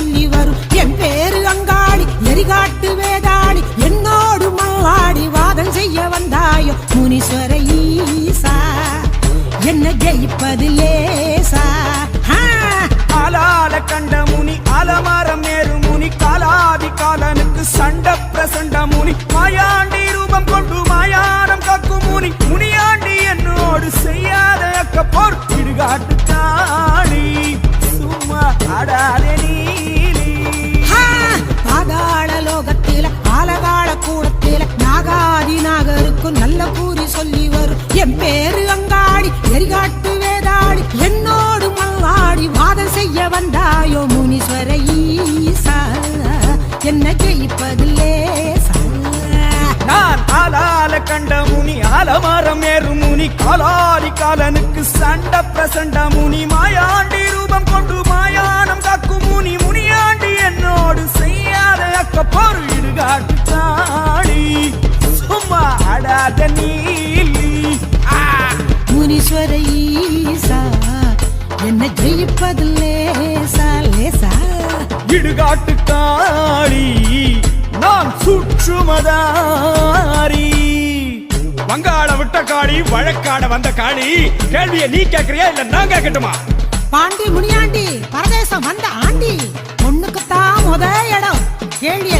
சொல்லி வரும். என் பேரு அங்காடி நெறிகாட்டு வேதாடி. என்னோடு மல்லாடி வாதம் செய்ய வந்தாயோ? முனீஸ்வர ஈசா என்ன ஜெயிப்பது லேசா? ஆளால கண்ட முனி அலமரம் மேறு முனி காலாதி காலனுக்கு சண்ட பிரசண்ட முனி. மாயாண்டி ரூபம் கொண்டு மாயாரம் கக்கு முனி. முனியாண்டி என்னோடு செய்யாத அக்க போர் இடுகாட்டு காணி சும்மா அடாட ஆலமரம் ஏறு முனி காலாதி காலனுக்கு சண்ட பிரசண்ட முனி மாயாண்டி ரூபம் கொண்டு மாயானம் காக்கும் முனி முனியாண்டி என்னோடு செய்யாத அக்க போர் இடுகாட்டு தாடி சும்மா அடாத நீலி. முனீஸ்வர ஈசா என்ன ஜெயிப்பது லேசா லேசா. இடுகாட்டு காளி நான் சுற்றுமதாரி. காளி வழக்காட வந்த காளி. கேள்வியை நீ கேக்குறியா இல்ல நான் கேட்கட்டுமா? பாண்டி முனியாண்டி பரதேசம் வந்த ஆண்டி. பொண்ணுக்குத்தான் முத இடம். கேள்விய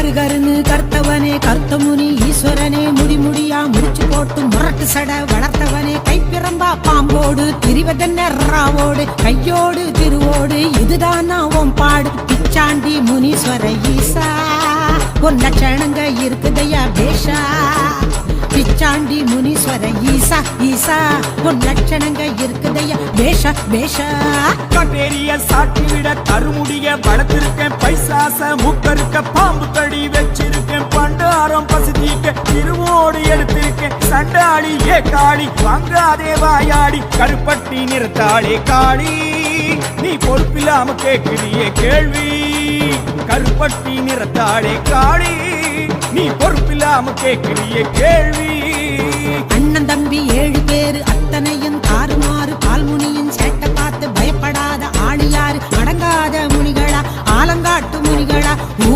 கருகருன்னு கர்த்தவனே கர்த்தமுனி ஈஸ்வரனே முடி முடியா முடிச்சு போட்டு முரட்டு சட வளர்த்தவனே கைப்பிரம்பா பாம்போடு திரிவதென்ன ராவோடு கையோடு திருவோடு இதுதான் நான் உன் பாடு? பிச்சாண்டி முனீஸ்வர ஈசா உன் லட்சணங்க இருக்குதையா பேஷா? ஈசா ஈசா உன் லட்சணங்க இருக்குதையா? பேஷா பேஷா கட்டேரிய சாட்டி விட கருமுடிய வளர்த்திருக்கேன். பைசாச முக்கருக்க பாம்பு கடி வச்சிருக்கேன். பண்டாரம் பசுதிக்க திருவோடு எடுத்திருக்கேன் சண்டாளி ஏ காளி வாங்காதே வாயாடி. கருப்பட்டி நிறுத்தாளே காளி நீ பொறுப்பில்லாம கேட்கிறிய கேள்வி. கருப்பட்டி நிறத்தாளே காளி நீ பொறுப்பில்லாம கேட்கிறிய கேள்வி.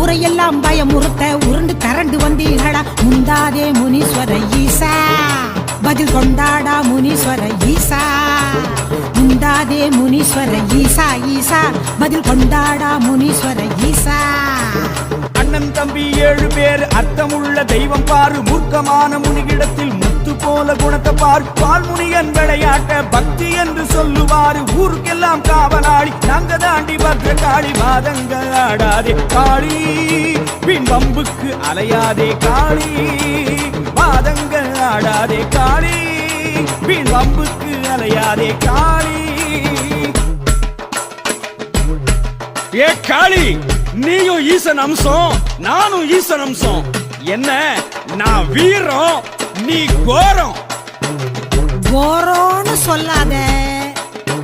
ஊரையெல்லாம் பயமுறுத்த உருண்டு கரண்டு வந்தீர்களா? முந்தாதே முனீஸ்வர ஈசா. பதில் கொண்டாடா முனீஸ்வர ஈசா. முந்தாதே முனீஸ்வர ஈசா ஈசா. பதில் கொண்டாடா முனீஸ்வர ஈசா. அண்ணன் தம்பி ஏழு பேர் அர்த்தமுள்ள தெய்வம் பாரு மூர்க்கமான முனிகிடத்தில் முத்து குணத்தை பால்முனியன் விளையாட்ட பக்தி என்று சொல்லுவார். ஊருக்கெல்லாம் காவலாளி நாங்க தாண்டி பத்திரகாளி வாதங்க ஆடாதே. காளி பின் வம்புக்கு அலையாதே. காளி வாதங்க ஆடாதே. காளி பின் வம்புக்கு அலையாதே. காளி. ஏ காளி நீயும் ஈசன் அம்சம் நானும் ஈசன் அம்சம். என்ன? நான் வீரம் நீ கோரம். கோரோன்னு சொல்லாத.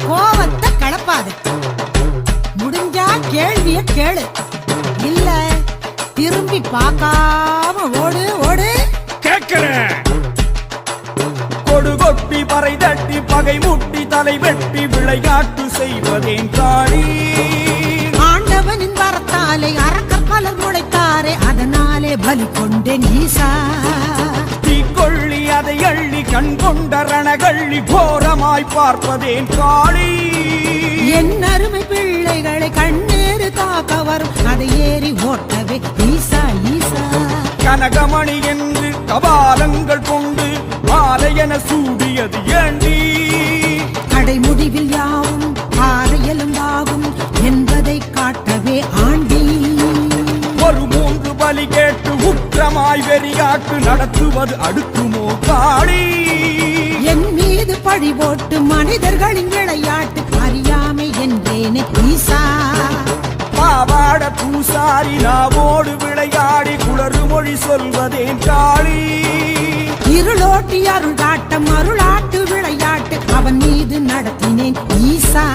கோவத்தை கலப்பாத. முடிஞ்சா கேள்விய கேளு. இல்ல திரும்பி பார்க்காம ஓடு ஓடு. கேட்கிறேன் கொடு கொட்டி பறை தட்டி பகை முட்டி தலை வெட்டி விளையாட்டு செய்வதேன் காளி ஆண்டவனின் வரத்தாலே அரக்கர் பலர் முளைத்தாரே அதனாலே பலி கொண்டேன் ஈசா. கண் கொண்ட ரணகள்ளி கோரமாய் பார்ப்பதேன் காளி. என் அருமை பிள்ளைகளை கண்ணேறு தாக்க வரும். அதை ஏறி ஓட்டவே ஈசா ஈசா. கனகமணி என்று கபாலங்கள் கொண்டு மாலையென சூடியது ஏண்டி. கடை முடிவில் யாவும் ஆரையலும்பாகும் என்பதை காட்டவே ஆண்டி. ஒரு மூன்று பலி கேட்டு உக்கிரமாய் வெறியாட்டு நடத்துவது அடுக்குமோ காளி. மனிதர்களின் விளையாட்டு அறியாமை என்றேனே ஈசா பாவாட பூசாரி நாவோடு விளையாடி குளறு மொழி சொல்வதேன் காளி. இருளோட்டி அருள் காட்டம் அருளாட்டு விளையாட்டு அவன் மீது நடத்தினேன் ஈசா.